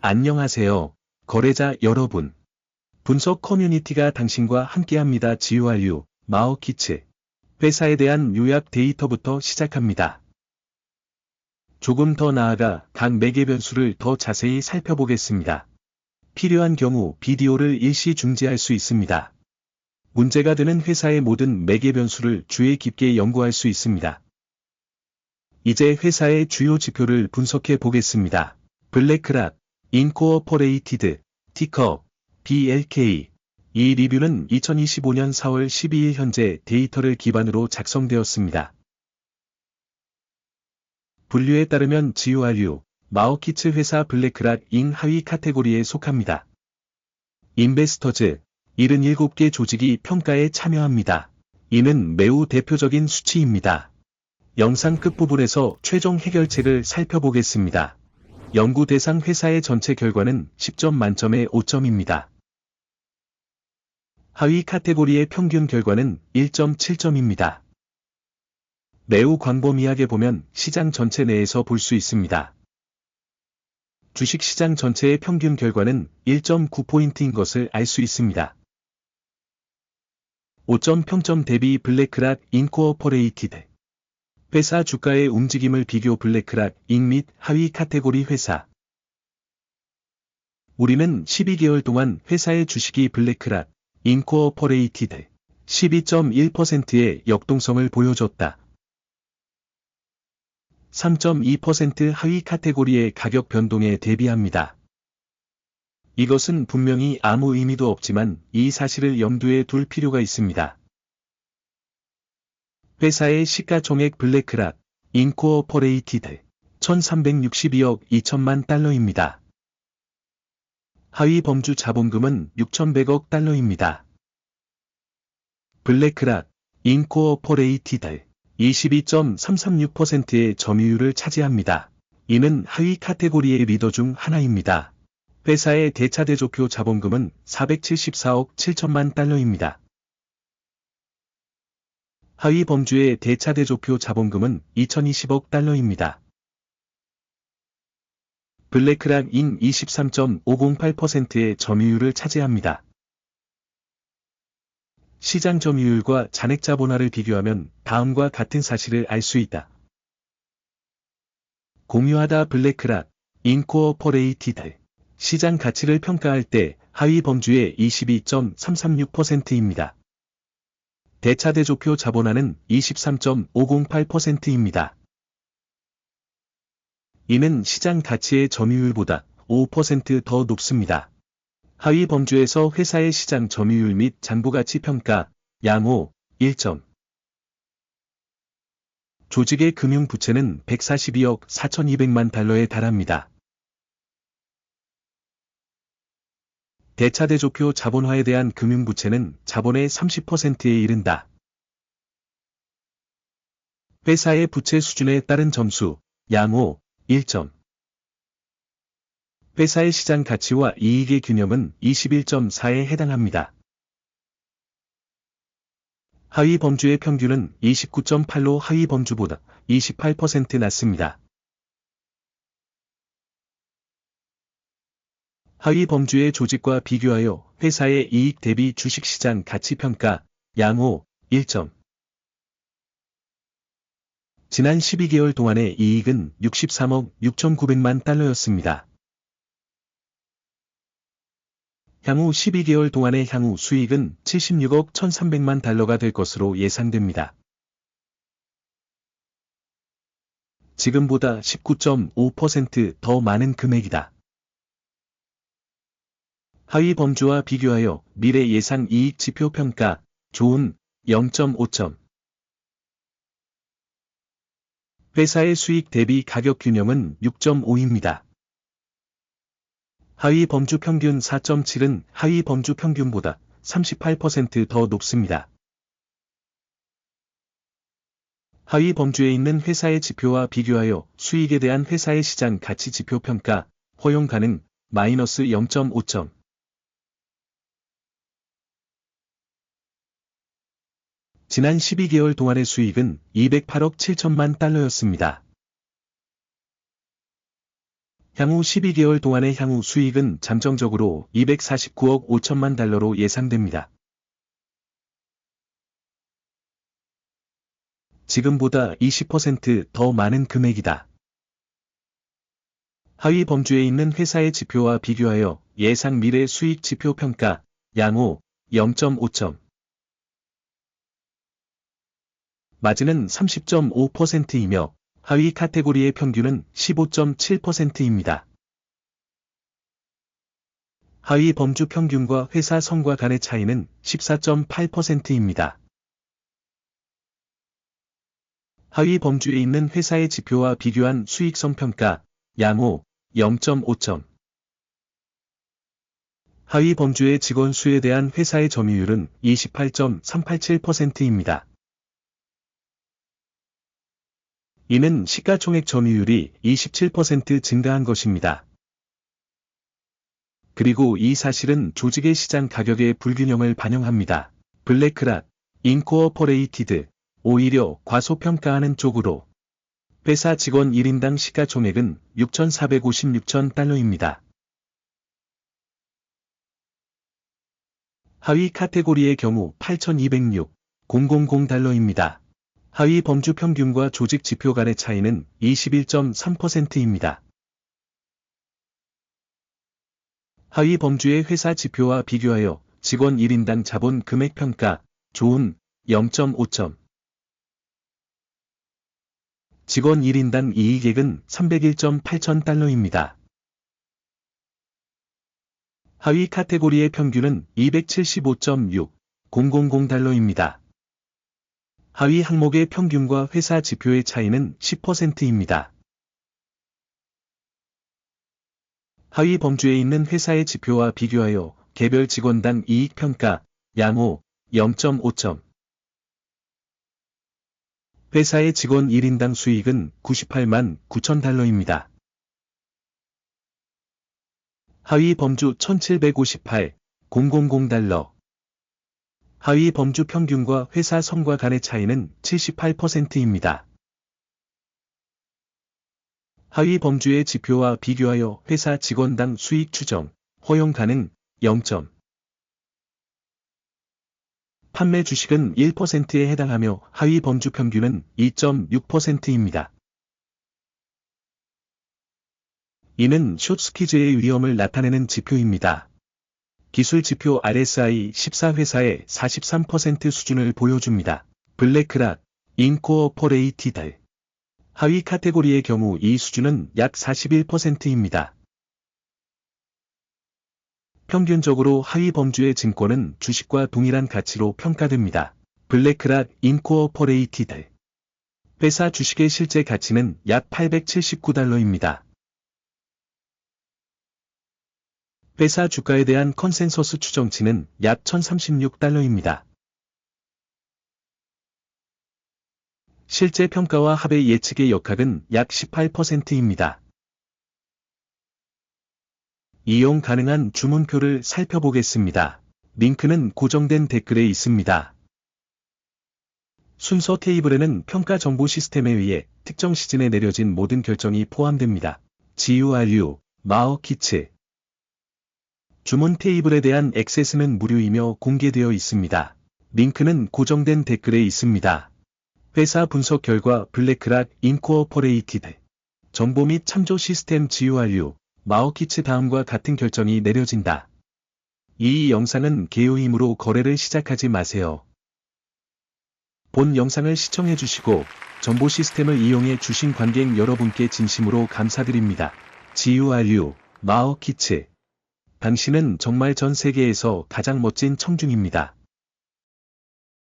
안녕하세요. 거래자 여러분. 분석 커뮤니티가 당신과 함께합니다. GURU, 마오키츠. 회사에 대한 요약 데이터부터 시작합니다. 조금 더 나아가 각 매개 변수를 더 자세히 살펴보겠습니다. 필요한 경우 비디오를 일시 중지할 수 있습니다. 문제가 되는 회사의 모든 매개 변수를 주의 깊게 연구할 수 있습니다. 이제 회사의 주요 지표를 분석해 보겠습니다. 블랙락, 인코어퍼레이티드, 티커, BLK. 이 리뷰는 2025년 4월 12일 현재 데이터를 기반으로 작성되었습니다. 분류에 따르면 GURU, 마오키츠 회사 블랙락 잉 하위 카테고리에 속합니다. 인베스터즈, 77개 조직이 평가에 참여합니다. 이는 매우 대표적인 수치입니다. 영상 끝부분에서 최종 해결책을 살펴보겠습니다. 연구 대상 회사의 전체 결과는 10점 만점에 5점입니다. 하위 카테고리의 평균 결과는 1.7점입니다. 매우 광범위하게 보면 시장 전체 내에서 볼 수 있습니다. 주식 시장 전체의 평균 결과는 1.9포인트인 것을 알 수 있습니다. 5점 평점 대비 블랙락 인코어퍼레이티드 회사 주가의 움직임을 비교 블랙락 인및 하위 카테고리 회사 우리는 12개월 동안 회사의 주식이 블랙락 인코어퍼레이티드 12.1%의 역동성을 보여줬다. 3.2% 하위 카테고리의 가격 변동에 대비합니다. 이것은 분명히 아무 의미도 없지만 이 사실을 염두에 둘 필요가 있습니다. 회사의 시가총액 블랙락, 인코어퍼레이티드, 1362억 2천만 달러입니다. 하위 범주 자본금은 6100억 달러입니다. 블랙락, 인코어퍼레이티드, 22.336%의 점유율을 차지합니다. 이는 하위 카테고리의 리더 중 하나입니다. 회사의 대차대조표 자본금은 474억 7천만 달러입니다. 하위 범주의 대차대조표 자본금은 2020억 달러입니다. 블랙락 인 23.508%의 점유율을 차지합니다. 시장 점유율과 잔액 자본화를 비교하면 다음과 같은 사실을 알 수 있다. 공유하다 블랙락, 인코어퍼레이티드 시장 가치를 평가할 때 하위 범주의 22.336%입니다. 대차대조표 자본화는 23.508%입니다. 이는 시장 가치의 점유율보다 5%더 높습니다. 하위 범주에서 회사의 시장 점유율 및 장부가치 평가, 양호, 1점. 조직의 금융부채는 142억 4,200만 달러에 달합니다. 대차대조표 자본화에 대한 금융부채는 자본의 30%에 이른다. 회사의 부채 수준에 따른 점수, 양호, 1점. 회사의 시장 가치와 이익의 균형은 21.4에 해당합니다. 하위 범주의 평균은 29.8로 하위 범주보다 28% 낮습니다. 하위 범주의 조직과 비교하여 회사의 이익 대비 주식시장 가치평가 양호 1점 지난 12개월 동안의 이익은 63억 6,900만 달러였습니다. 향후 12개월 동안의 향후 수익은 76억 1,300만 달러가 될 것으로 예상됩니다. 지금보다 19.5%더 많은 금액이다. 하위 범주와 비교하여 미래 예상 이익 지표 평가, 좋은 0.5점. 회사의 수익 대비 가격 균형은 6.5입니다. 하위 범주 평균 4.7은 하위 범주 평균보다 38%더 높습니다. 하위 범주에 있는 회사의 지표와 비교하여 수익에 대한 회사의 시장 가치 지표 평가, 허용 가능, 마이너스 0.5점. 지난 12개월 동안의 수익은 208억 7천만 달러였습니다. 향후 12개월 동안의 향후 수익은 잠정적으로 249억 5천만 달러로 예상됩니다. 지금보다 20%더 많은 금액이다. 하위 범주에 있는 회사의 지표와 비교하여 예상 미래 수익 지표 평가 양호 0.5점 마진은 30.5%이며 하위 카테고리의 평균은 15.7%입니다. 하위 범주 평균과 회사 성과 간의 차이는 14.8%입니다. 하위 범주에 있는 회사의 지표와 비교한 수익성 평가 양호 0.5점 하위 범주의 직원 수에 대한 회사의 점유율은 28.387%입니다. 이는 시가총액 점유율이 27% 증가한 것입니다. 그리고 이 사실은 조직의 시장 가격의 불균형을 반영합니다. 블랙락, 인코어퍼레이티드, 오히려 과소평가하는 쪽으로 회사 직원 1인당 시가총액은 6,456천 달러입니다. 하위 카테고리의 경우 8,206, 000 달러입니다. 하위 범주 평균과 조직 지표 간의 차이는 21.3%입니다. 하위 범주의 회사 지표와 비교하여 직원 1인당 자본 금액 평가, 좋은 0.5점. 직원 1인당 이익액은 301.8천 달러입니다. 하위 카테고리의 평균은 275.6, 000 달러입니다. 하위 항목의 평균과 회사 지표의 차이는 10%입니다. 하위 범주에 있는 회사의 지표와 비교하여 개별 직원당 이익 평가, 양호, 0.5점. 회사의 직원 1인당 수익은 98만 9천 달러입니다. 하위 범주 1758, 000 달러. 하위 범주 평균과 회사 성과 간의 차이는 78%입니다. 하위 범주의 지표와 비교하여 회사 직원당 수익 추정, 허용 가능 0점. 판매 주식은 1%에 해당하며 하위 범주 평균은 2.6%입니다. 이는 숏스키즈의 위험을 나타내는 지표입니다. 기술 지표 RSI 14회사의 43% 수준을 보여줍니다. 블랙락, 인코어퍼레이티드. 하위 카테고리의 경우 이 수준은 약 41%입니다. 평균적으로 하위 범주의 증권은 주식과 동일한 가치로 평가됩니다. 블랙락 인코어퍼레이티드. 회사 주식의 실제 가치는 약 879달러입니다. 회사 주가에 대한 컨센서스 추정치는 약 1036달러입니다. 실제 평가와 합의 예측의 역학은 약 18%입니다. 이용 가능한 주문표를 살펴보겠습니다. 링크는 고정된 댓글에 있습니다. 순서 테이블에는 평가 정보 시스템에 의해 특정 시즌에 내려진 모든 결정이 포함됩니다. GURU, 마어 키츠, 주문 테이블에 대한 액세스는 무료이며 공개되어 있습니다. 링크는 고정된 댓글에 있습니다. 회사 분석 결과 블랙락 인코어퍼레이티드 정보 및 참조 시스템 GURU 마오키츠 다음과 같은 결정이 내려진다. 이 영상은 개요이므로 거래를 시작하지 마세요. 본 영상을 시청해 주시고 정보 시스템을 이용해 주신 관객 여러분께 진심으로 감사드립니다. GURU 마오키츠 당신은 정말 전 세계에서 가장 멋진 청중입니다.